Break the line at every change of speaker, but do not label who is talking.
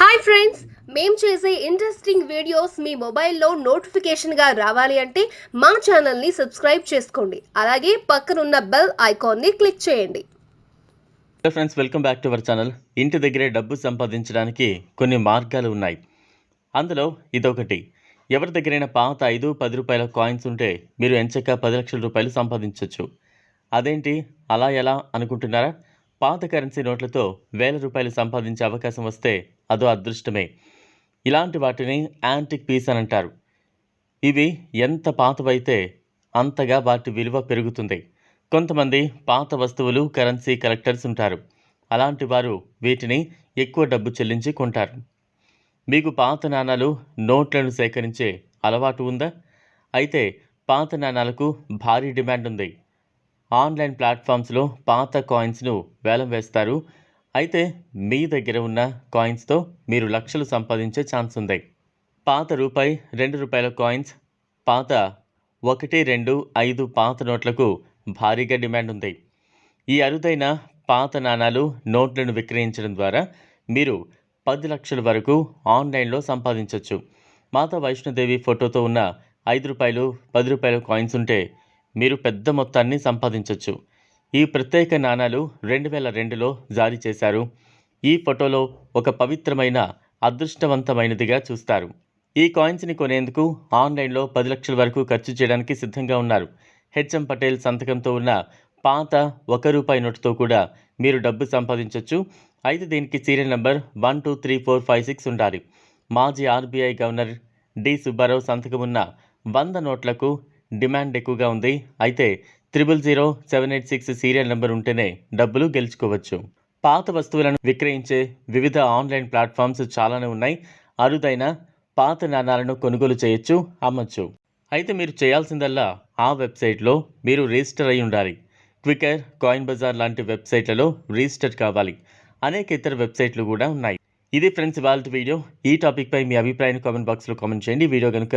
Hi friends మేము చేసే interesting videos మీ మొబైల్లో నోటిఫికేషన్గా రావాలి అంటే మా ఛానల్ని సబ్స్క్రైబ్ చేసుకోండి. అలాగే పక్కనున్న బెల్ ఐకాన్ని క్లిక్ చేయండి.
Hello friends welcome back to our channel ఇంటి దగ్గరే డబ్బు సంపాదించడానికి కొన్ని మార్గాలు ఉన్నాయి. అందులో ఇదొకటి. ఎవరి దగ్గరైనా పాత ఐదు పది రూపాయల కాయిన్స్ ఉంటే మీరు ఎంచక్క పది లక్షల రూపాయలు సంపాదించవచ్చు అదేంటి? అలా ఎలా అనుకుంటున్నారా? పాత కరెన్సీ నోట్లతో వేల రూపాయలు సంపాదించే అవకాశం వస్తే అదో అదృష్టమే. ఇలాంటి వాటిని యాంటిక్ పీస్ అని అంటారు. ఇవి ఎంత పాతవైతే అంతగా వాటి విలువ పెరుగుతుంది. కొంతమంది పాత వస్తువులు కరెన్సీ కలెక్టర్స్ ఉంటారు. అలాంటి వారు వీటిని ఎక్కువ డబ్బు చెల్లించి కొంటారు. మీకు పాత నాణాలు నోట్లను సేకరించే అలవాటు ఉందా? అయితే పాత నాణాలకు భారీ డిమాండ్ ఉంది. ఆన్లైన్ ప్లాట్ఫామ్స్లో పాత కాయిన్స్ను వేలం వేస్తారు. అయితే మీ దగ్గర ఉన్న కాయిన్స్తో మీరు లక్షలు సంపాదించే ఛాన్స్ ఉంది. పాత రూపాయి రెండు రూపాయల కాయిన్స్ పాత ఒకటి రెండు ఐదు పాత నోట్లకు భారీగా డిమాండ్ ఉంది. ఈ అరుదైన పాత నాణాలు నోట్లను విక్రయించడం ద్వారా మీరు పది లక్షల వరకు ఆన్లైన్లో సంపాదించవచ్చు మాతా వైష్ణోదేవి ఫోటోతో ఉన్న ఐదు రూపాయలు పది రూపాయల కాయిన్స్ ఉంటే మీరు పెద్ద మొత్తాన్ని సంపాదించవచ్చు ఈ ప్రత్యేక నాణాలు రెండు వేల రెండులో జారీ చేశారు. ఈ ఫోటోలో ఒక పవిత్రమైన అదృష్టవంతమైనదిగా చూస్తారు. ఈ కాయిన్స్ని కొనేందుకు ఆన్లైన్లో పది లక్షల వరకు ఖర్చు చేయడానికి సిద్ధంగా ఉన్నారు. హెచ్ఎం పటేల్ సంతకంతో ఉన్న పాత ఒక రూపాయి నోటుతో కూడా మీరు డబ్బు సంపాదించవచ్చు అయితే దీనికి serial number one two three four five six ఉండాలి. మాజీ ఆర్బీఐ గవర్నర్ డి సుబ్బారావు సంతకం ఉన్న వంద నోట్లకు డిమాండ్ ఎక్కువగా ఉంది. అయితే triple zero seven eight six serial number ఉంటేనే డబ్బులు గెలుచుకోవచ్చు. పాత వస్తువులను విక్రయించే వివిధ ఆన్లైన్ ప్లాట్ఫామ్స్ చాలానే ఉన్నాయి. అరుదైన పాత నాణాలను కొనుగోలు చేయొచ్చు అమ్మచ్చు. అయితే మీరు చేయాల్సిందల్లా ఆ వెబ్సైట్లో మీరు రిజిస్టర్ అయి ఉండాలి. క్వికర్ కాయిన్ బజార్ లాంటి వెబ్సైట్లలో రిజిస్టర్ కావాలి. అనేక ఇతర వెబ్సైట్లు కూడా ఉన్నాయి. ఇది ఫ్రెండ్స్ వాళ్ళ వీడియో. ఈ టాపిక్పై మీ అభిప్రాయాన్ని కామెంట్ బాక్స్లో కామెంట్ చేయండి. వీడియో కనుక